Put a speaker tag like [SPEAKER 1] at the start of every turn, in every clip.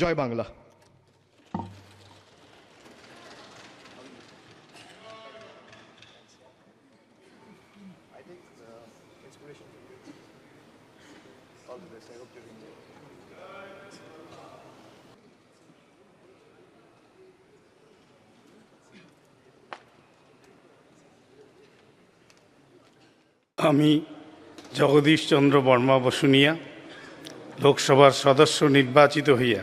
[SPEAKER 1] জয় বাংলা।
[SPEAKER 2] আমি জগদীশ চন্দ্র বর্মা বসুনিয়া লোকসভার সদস্য নির্বাচিত হইয়া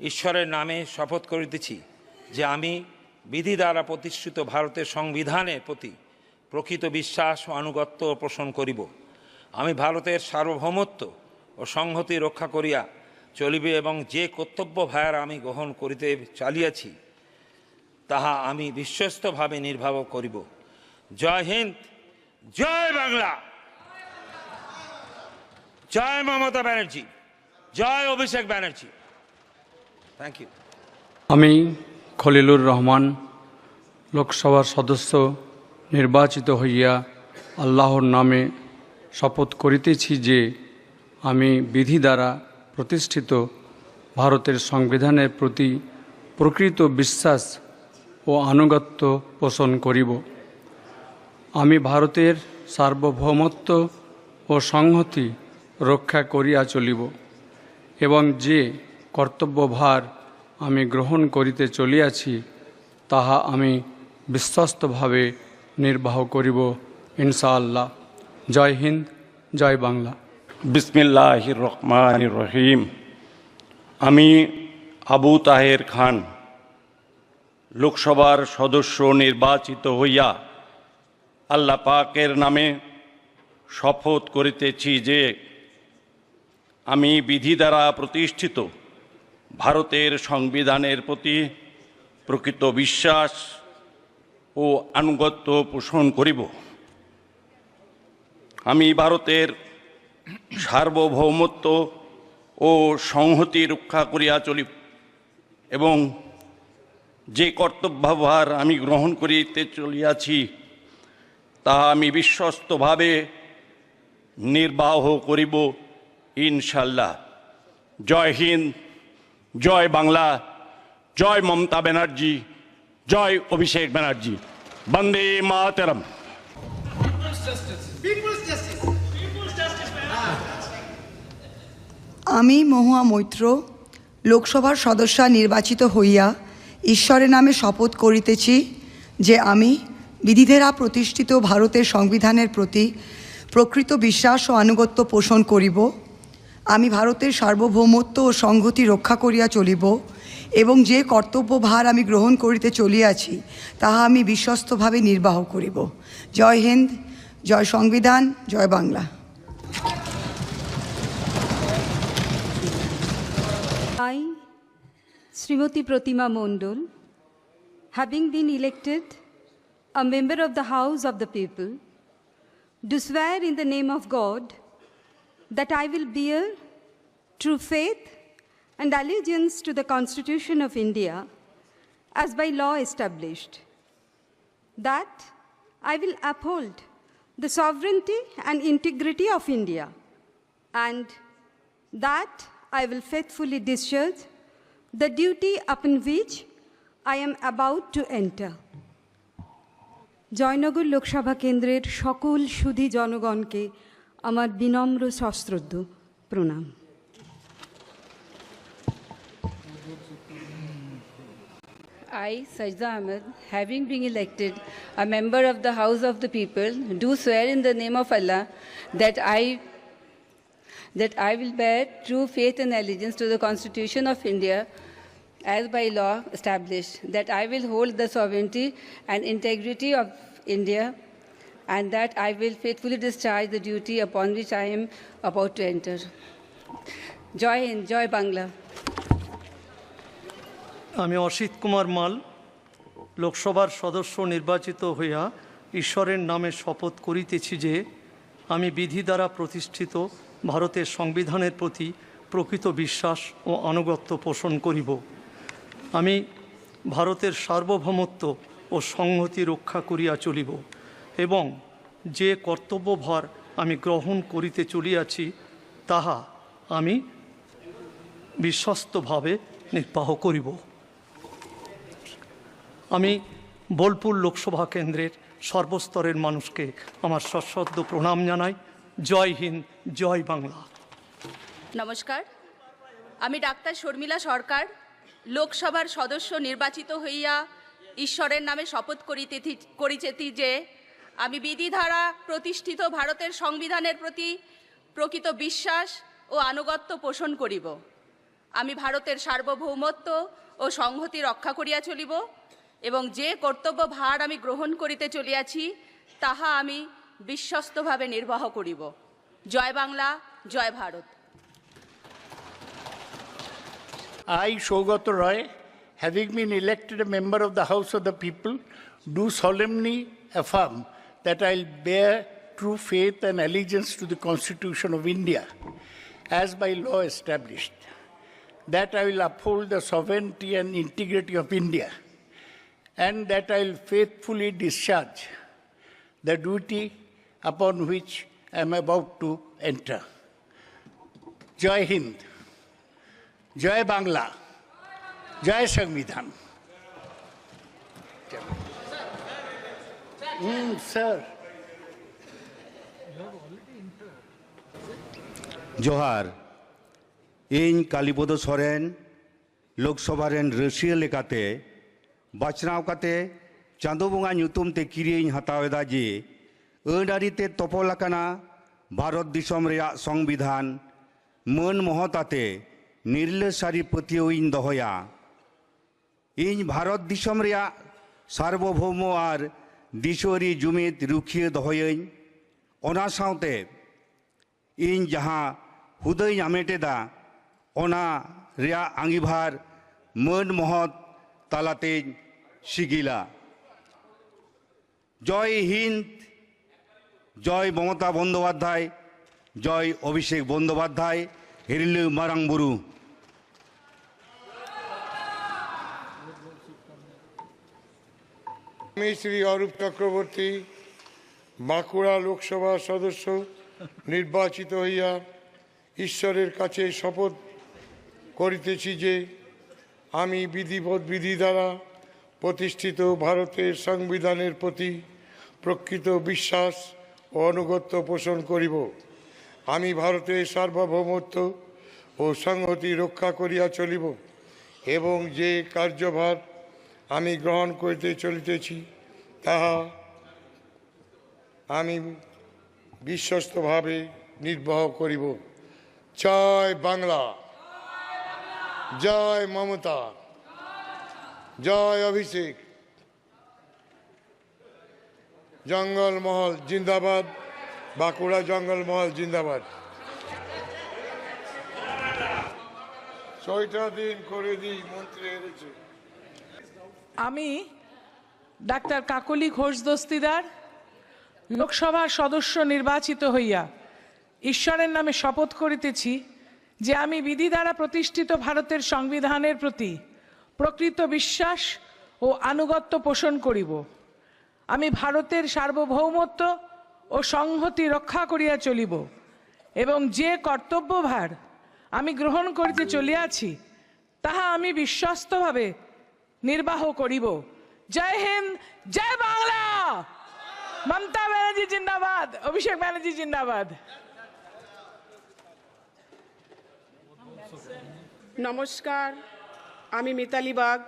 [SPEAKER 3] ঈশ্বরের নামে শপথ করিতেছি যে আমি বিধি দ্বারা প্রতিষ্ঠিত ভারতের সংবিধানের প্রতি প্রকৃত বিশ্বাস ও আনুগত্য পোষণ করিব। আমি ভারতের সার্বভৌমত্ব ও সংহতি রক্ষা করিয়া চলিবে এবং যে কর্তব্য ভার আমি গ্রহণ করিতে চালিয়াছি, তাহা আমি বিশ্বস্তভাবে নির্বাহ করিব। জয় হিন্দ, জয় বাংলা। জয় মমতা ব্যানার্জি, জয় অভিষেক ব্যানার্জি। থ্যাংক ইউ
[SPEAKER 4] আমি খলিলুর রহমান, লোকসভার সদস্য, নির্বাচিত হইয়া আল্লাহর নামে শপথ করিতেছি যে আমি বিধি দ্বারা প্রতিষ্ঠিত ভারতের সংবিধানের প্রতি প্রকৃত বিশ্বাস ও আনুগত্য পোষণ করিব। আমি ভারতের সার্বভৌমত্ব ও সংহতি রক্ষা করিয়া চলিব এবং যে কর্তব্যভার আমি গ্রহণ করিতে চলিয়াছি, তাহা আমি বিশ্বস্তভাবে নির্বাহ করিব, ইনশাআল্লাহ। জয় হিন্দ, জয় বাংলা।
[SPEAKER 5] বিসমিল্লাহ রহমান রহিম। আমি আবু তাহের খান, লোকসভার সদস্য নির্বাচিত হইয়া আল্লাহ পাকের নামে শপথ করিতেছি যে, আমি বিধি দ্বারা প্রতিষ্ঠিত ভারতের সংবিধানের প্রতি প্রকৃত বিশ্বাস ও আনুগত্য পোষণ করিব। আমি ভারতের সার্বভৌমত্ব ও সংহতি রক্ষা করিয়া চলি এবং যে কর্তব্যভার আমি গ্রহণ করিতে চলিয়াছি তাহা আমি বিশ্বস্তভাবে নির্বাহ করিব, ইনশাল্লাহ। জয় হিন্দ। জয় বাংলা, জয় মমতা ব্যানার্জি, জয় অভিষেক ব্যানার্জি। বন্দে মাতরম।
[SPEAKER 6] আমি মহুয়া মৈত্র, লোকসভার সদস্যা নির্বাচিত হইয়া ঈশ্বরের নামে শপথ করিতেছি যে আমি বিধিধেরা প্রতিষ্ঠিত ভারতের সংবিধানের প্রতি প্রকৃত বিশ্বাস ও আনুগত্য পোষণ করিব। আমি ভারতের সার্বভৌমত্ব ও সংহতি রক্ষা করিয়া চলিব এবং যে কর্তব্যভার আমি গ্রহণ করিতে চলিয়াছি, তাহা আমি বিশ্বস্তভাবে নির্বাহ করিব। জয় হিন্দ, জয় সংবিধান, জয় Bangla.
[SPEAKER 7] I Shrimati Pratima Mondal having been elected a member of the house of the people do in the name of God that I will bear true faith and allegiance to the Constitution of India as by law established, that I will uphold the sovereignty and integrity of India, and that I will faithfully discharge the duty upon which I am about to enter. Joynagar Lok Sabha কেন্দ্রের সকল সুধী জনগণকে আমার বিনম্র সশ্রদ্ধ প্রণাম
[SPEAKER 8] I, Sajda Ahmed, having been elected a member of the House of the People, do swear in the name of Allah that I that I will bear true faith and allegiance to the Constitution of India as by law established, that I will hold the sovereignty and integrity of India, and that I will faithfully discharge the duty upon which I am about to enter. Joy Hind, Joy Bangla.
[SPEAKER 9] আমি অসিত কুমার মাল লোকসভার সদস্য নির্বাচিত হইয়া ঈশ্বরের নামে শপথ করিতেছি যে আমি বিধি দ্বারা প্রতিষ্ঠিত ভারতের সংবিধানের প্রতি প্রকৃত বিশ্বাস ও আনুগত্য পোষণ করিব আমি ভারতের সার্বভৌমত্ব ও সংহতি রক্ষা করিয়া চলিব এবং যে কর্তব্যভার আমি গ্রহণ করিতে চলিয়াছি, তাহা আমি বিশ্বস্তভাবে নির্বাহ করিব। আমি বোলপুর লোকসভা কেন্দ্রের সর্বস্তরের মানুষকে আমার সশ্রদ্ধ প্রণাম জানাই। জয় হিন্দ, জয় বাংলা।
[SPEAKER 10] নমস্কার। আমি ডাক্তার শর্মিলা সরকার, লোকসভার সদস্য নির্বাচিত হইয়া ঈশ্বরের নামে শপথ করিতে করিতেছি যে আমি বিধি দ্বারা প্রতিষ্ঠিত ভারতের সংবিধানের প্রতি প্রকৃত বিশ্বাস ও আনুগত্য পোষণ করিব। আমি ভারতের সার্বভৌমত্ব ও সংহতি রক্ষা করিয়া চলিব এবং যে কর্তব্য ভার আমি গ্রহণ করিতে চলিয়াছি তাহা আমি বিশ্বস্তভাবে নির্বাহ করিব। জয় বাংলা জয়
[SPEAKER 3] Bharat. Shogato Roy, having been elected a member of the House of the People, do solemnly affirm that I'll bear true faith and allegiance to the Constitution of India as by law established, that I will uphold the sovereignty and integrity of India, and that I will faithfully discharge the duty upon which I am about to enter. Joy Hind, Joy Bangla, Joy Sangvidhan. Hmm, sir.
[SPEAKER 11] জোহার ইᱧ কালীপদ সরেন লোকসভা রেন রসিয়া লেকাতে বাছনাও কাতে চাঁদো বঙ্গা ᱧᱩᱛᱩᱢ ᱛᱮ ᱠᱤᱨᱤᱧ ᱦᱟᱛᱟᱣ ᱮᱫᱟ ᱡᱮ ᱟᱹᱱᱟᱹᱨᱤ ᱛᱮ ᱛᱚᱯᱚᱞ ᱟᱠᱟᱱᱟ ᱵᱷᱟᱨᱚᱛ ᱫᱤᱥᱚᱢ ᱨᱮᱭᱟᱜ ᱥᱚᱝᱵᱤᱫᱷᱟᱱ ᱢᱟᱹᱱ ᱢᱚᱦᱚᱛᱟᱛᱮ ᱱᱤᱨᱞᱟᱹ ᱥᱟᱹᱨᱤ ᱯᱟᱹᱛᱭᱟᱹᱣ ᱤᱧ ᱫᱚᱦᱚᱭᱟ ᱤᱧ ᱵᱷᱟᱨᱚᱛ ᱫᱤᱥᱚᱢ ᱨᱮᱭᱟᱜ সার্বভৌম আর ᱫᱤᱥᱣᱟᱹᱨᱤ ᱡᱩᱢᱤᱫ ᱨᱩᱠᱷᱤᱭᱟᱹ ᱫᱚᱦᱚᱭᱟᱹᱧ ᱚᱱᱟ ᱥᱟᱶᱛᱮ ᱤᱧ ᱡᱟᱦᱟᱸ ᱦᱩᱫᱟᱹᱧ ᱦᱟᱢᱮᱴᱮᱫᱟ ᱚᱱᱟ ᱨᱮᱭᱟᱜ ᱟᱸᱜᱤᱵᱷᱟᱨ ᱢᱟᱹᱱ ᱢᱚᱦᱚᱛ ᱛᱟᱞᱟᱛᱮᱧ ᱥᱤᱜᱤᱞᱟ জয় হিন্দ জয় মমতা বন্দ্যোপাধ্যায় জয় অভিষেক বন্দ্যোপাধ্যায় হিরিলু মারাং
[SPEAKER 12] আমি শ্রী অরূপ চক্রবর্তী, বাঁকুড়া লোকসভা সদস্য, নির্বাচিত হইয়া ঈশ্বরের কাছে শপথ করিতেছি যে আমি বিধিবৎ বিধি দ্বারা প্রতিষ্ঠিত ভারতের সংবিধানের প্রতি প্রকৃত বিশ্বাস ও অনুগত্য পোষণ করিব। আমি ভারতের সার্বভৌমত্ব ও সংহতি রক্ষা করিয়া চলিব এবং যে কার্যভার আমি গ্রহণ করিতে চলিতেছি তাহা আমি বিশ্বস্তভাবে নির্বাহ করিব। জয় বাংলা। জয় মমতা। জয় অভিষেক। জঙ্গলমহল জিন্দাবাদ। বাঁকুড়া জঙ্গলমহল জিন্দাবাদ। ছয়টা দিন করে দিই মন্ত্রী হেরেছে
[SPEAKER 13] আমি ডাক্তার কাকলি ঘোষ দস্তিদার, লোকসভার সদস্য নির্বাচিত হইয়া ঈশ্বরের নামে শপথ করিতেছি যে আমি বিধি দ্বারা প্রতিষ্ঠিত ভারতের সংবিধানের প্রতি প্রকৃত বিশ্বাস ও আনুগত্য পোষণ করিব। আমি ভারতের সার্বভৌমত্ব ও সংহতি রক্ষা করিয়া চলিব এবং যে কর্তব্যভার আমি গ্রহণ করিতে চলিয়াছি, তাহা আমি বিশ্বস্তভাবে নির্বাহ করিব। জয় হিন্দ, জয় বাংলা! মমতা ব্যানার্জি জিন্দাবাদ, অভিষেক ব্যানার্জি জিন্দাবাদ।
[SPEAKER 14] নমস্কার, আমি মিতালি বাগ,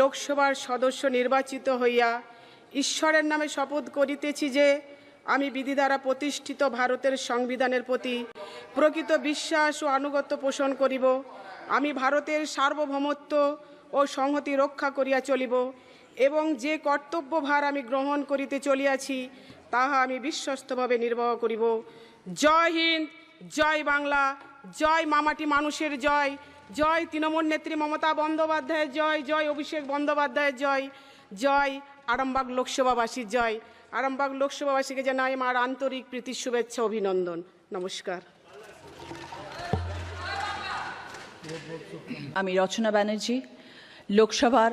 [SPEAKER 14] লোকসভার সদস্য নির্বাচিত হইয়া ঈশ্বরের নামে শপথ করিতেছি যে আমি বিধি দ্বারা প্রতিষ্ঠিত ভারতের সংবিধানের প্রতি প্রকৃত বিশ্বাস ও আনুগত্য পোষণ করিব। আমি ভারতের সার্বভৌমত্ব ও সংহতি রক্ষা করিয়া চলিব। এবং যে কর্তব্যভার আমি গ্রহণ করিতে চলিয়াছি, তাহা আমি বিশ্বস্তভাবে নির্বাহ করিব। জয় হিন্দ, জয় বাংলা, জয় মামাটি মানুষের জয় জয় তৃণমূল নেত্রী মমতা বন্দ্যোপাধ্যায়ের জয় জয় অভিষেক বন্দ্যোপাধ্যায়ের জয় জয় আরামবাগ লোকসভাবাসীর জয়। আরামবাগ লোকসভাবাসীকে জানাই আমার আন্তরিক প্রীতি শুভেচ্ছা, অভিনন্দন। নমস্কার।
[SPEAKER 15] আমি রচনা ব্যানার্জি, লোকসভার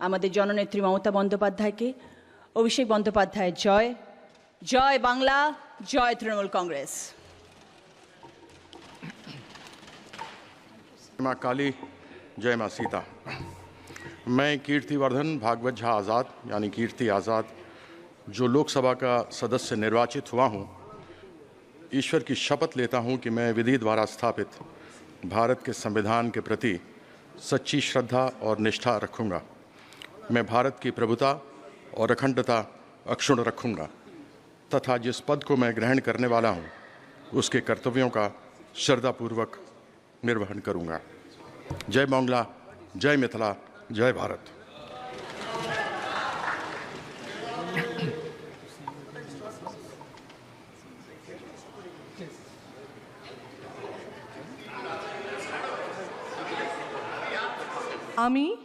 [SPEAKER 15] আমাদের জননেত্রী মমতা বন্দ্যোপাধ্যায়কে অভিষেক বন্দ্যোপাধ্যায়ের জয় জয় বাংলা জয় তৃণমূল কংগ্রেস
[SPEAKER 16] माँ काली जय माँ सीता मैं कीर्तिवर्धन भागवत झा आज़ाद यानी कीर्ति आज़ाद जो लोकसभा का सदस्य निर्वाचित हुआ हूँ ईश्वर की शपथ लेता हूँ कि मैं विधि द्वारा स्थापित भारत के संविधान के प्रति सच्ची श्रद्धा और निष्ठा रखूँगा मैं भारत की प्रभुता और अखंडता अक्षुण रखूँगा, तथा जिस पद को मैं ग्रहण करने वाला हूँ, उसके कर्तव्यों का श्रद्धापूर्वक निर्वहन करूँगा। जय बांग्ला, जय मिथिला, जय भारत।
[SPEAKER 17] আমি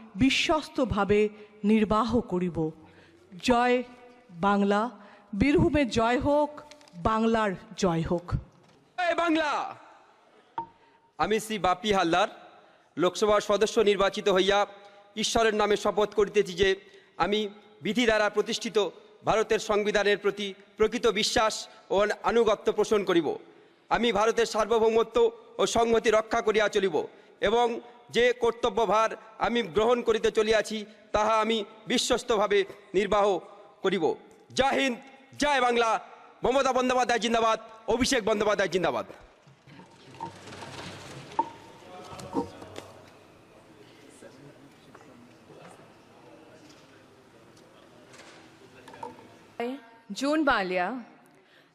[SPEAKER 17] বিশ্বস্তভাবে নির্বাহ করিব। জয় বাংলা। বীরভূমের জয় হোক, বাংলার জয় হোক।
[SPEAKER 2] বাংলা! আমি শ্রী বাপি হালদার, লোকসভার সদস্য নির্বাচিত হইয়া ঈশ্বরের নামে শপথ করিতেছি যে আমি বিধি দ্বারা প্রতিষ্ঠিত ভারতের সংবিধানের প্রতি প্রকৃত বিশ্বাস ও আনুগত্য পোষণ করিব। আমি ভারতের সার্বভৌমত্ব ও সংহতি রক্ষা করিয়া চলিব এবং যে কর্তব্যভার আমি গ্রহণ করিতে চলিয়াছি তাহা আমি বিশ্বস্তভাবে নির্বাহ করিব জয় হিন্দ জয় বাংলা মমতা বন্দ্যোপাধ্যায় জিন্দাবাদ অভিষেক বন্দ্যোপাধ্যায় জিন্দাবাদ
[SPEAKER 18] June Balia,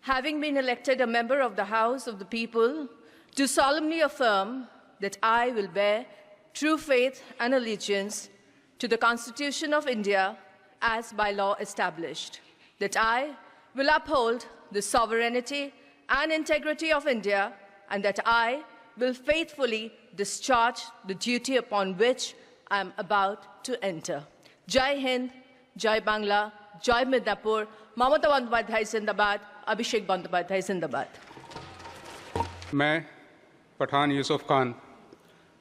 [SPEAKER 18] having been elected a member of the House of the People, do solemnly affirm that I will bear true faith and allegiance to the Constitution of India as by law established, that I will uphold the sovereignty and integrity of India, and that I will faithfully discharge the duty upon which I am about to enter. Jai Hind, Jai Bangla, Jai Midnapur, Mamata Bandyopadhyay Zindabad, Abhishek Bandyopadhyay Zindabad.
[SPEAKER 19] मैं पठान यूसुफ खान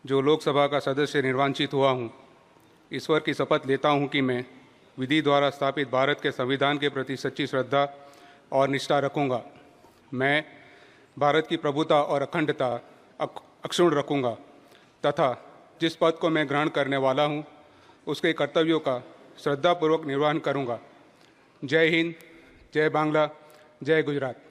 [SPEAKER 19] जो लोकसभा का सदस्य निर्वाचित हुआ हूँ, ईश्वर की शपथ लेता हूँ कि मैं विधि द्वारा स्थापित भारत के संविधान के प्रति सच्ची श्रद्धा और निष्ठा रखूँगा। मैं भारत की प्रभुता और अखंडता अक्षुण रखूँगा तथा जिस पद को मैं ग्रहण करने वाला हूँ, उसके कर्तव्यों का श्रद्धापूर्वक निर्वहन करूँगा। जय हिंद, जय बांग्ला, जय गुजरात।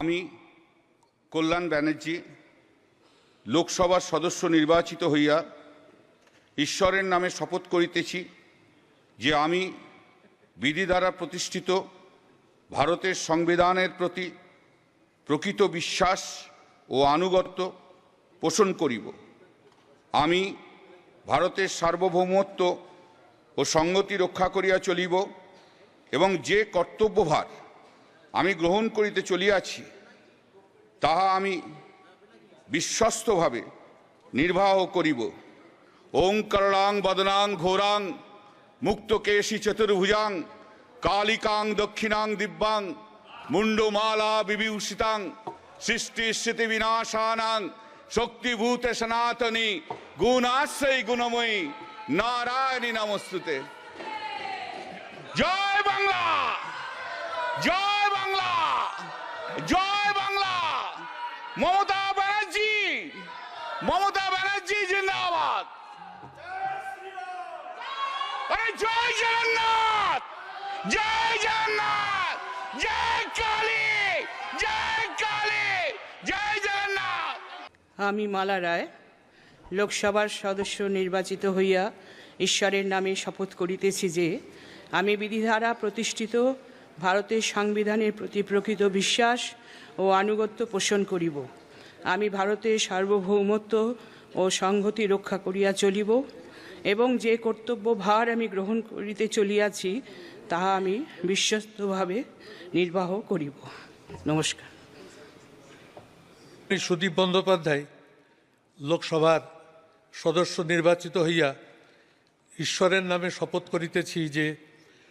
[SPEAKER 20] আমি কল্যাণ ব্যানার্জি, লোকসভার সদস্য নির্বাচিত হইয়া ঈশ্বরের নামে শপথ করিতেছি যে আমি বিধি দ্বারা প্রতিষ্ঠিত ভারতের সংবিধানের প্রতি প্রকৃত বিশ্বাস ও আনুগত্য পোষণ করিব। আমি ভারতের সার্বভৌমত্ব ও সংগতি রক্ষা করিয়া চলিব এবং যে কর্তব্যভার আমি গ্রহণ করিতে চলিয়াছি, তাহা আমি বিশ্বস্তভাবে নির্বাহ করিব। ওঙ্কারাং বদনাং, ঘোরাং, মুক্তকেশী, চতুর্ভুজাং, কালিকাং, দক্ষিণাং, দিব্যাং মুন্ডমালা বিভূষিতাং, সৃষ্টি স্থিতি বিনাশানাং, শক্তিভূত সনাতনী, গুণাশ্রয়, গুণময়ী, নারায়ণী নমস্তুতে। জয় বাংলা! জয় জয় বাংলা। মমতা ব্যানার্জি মমতা ব্যানার্জি জিন্দাবাদ। জয় জগন্নাথ জয় জগন্নাথ, জয় কালী জয় কালী, জয় জগন্নাথ।
[SPEAKER 14] আমি মালা রায়, লোকসভার সদস্য নির্বাচিত হইয়া ঈশ্বরের নামে শপথ করিতেছি যে, আমি বিধিধারা প্রতিষ্ঠিত ভারতের সংবিধানের প্রতি প্রকৃত বিশ্বাস ও আনুগত্য পোষণ করিব। আমি ভারতের সার্বভৌমত্ব ও সংহতি রক্ষা করিয়া চলিব এবং যে কর্তব্য ভার আমি গ্রহণ করিতে চলিয়াছি, তাহা আমি বিশ্বস্তভাবে নির্বাহ করিব। নমস্কার।
[SPEAKER 21] সুদীপ বন্দ্যোপাধ্যায়, লোকসভার সদস্য নির্বাচিত হইয়া ঈশ্বরের নামে শপথ করিতেছি যে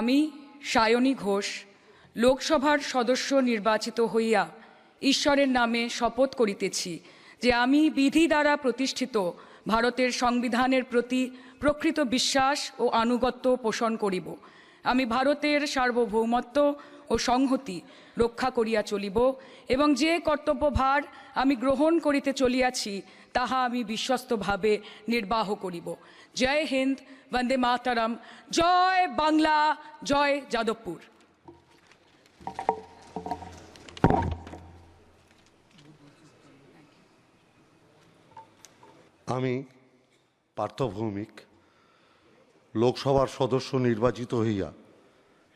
[SPEAKER 22] আমি, সায়নী ঘোষ, লোকসভার সদস্য নির্বাচিত হইয়া ঈশ্বরের নামে শপথ করিতেছি যে আমি বিধি দ্বারা প্রতিষ্ঠিত ভারতের সংবিধানের প্রতি প্রকৃত বিশ্বাস ও আনুগত্য পোষণ করিব। আমি ভারতের সার্বভৌমত্ব ও সংহতি রক্ষা করিয়া চলিব, এবং যে কর্তব্যভার আমি গ্রহণ করিতে চলিয়াছি, তাহা আমি বিশ্বস্তভাবে নির্বাহ করিব। জয় হিন্দ, বন্দে মাতারাম, জয় বাংলা, জয় যাদবপুর।
[SPEAKER 23] আমি পার্থ ভৌমিক লোকসভার সদস্য নির্বাচিত হইয়া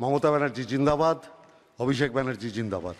[SPEAKER 23] মমতা ব্যানার্জি জিন্দাবাদ অভিষেক ব্যানার্জি জিন্দাবাদ।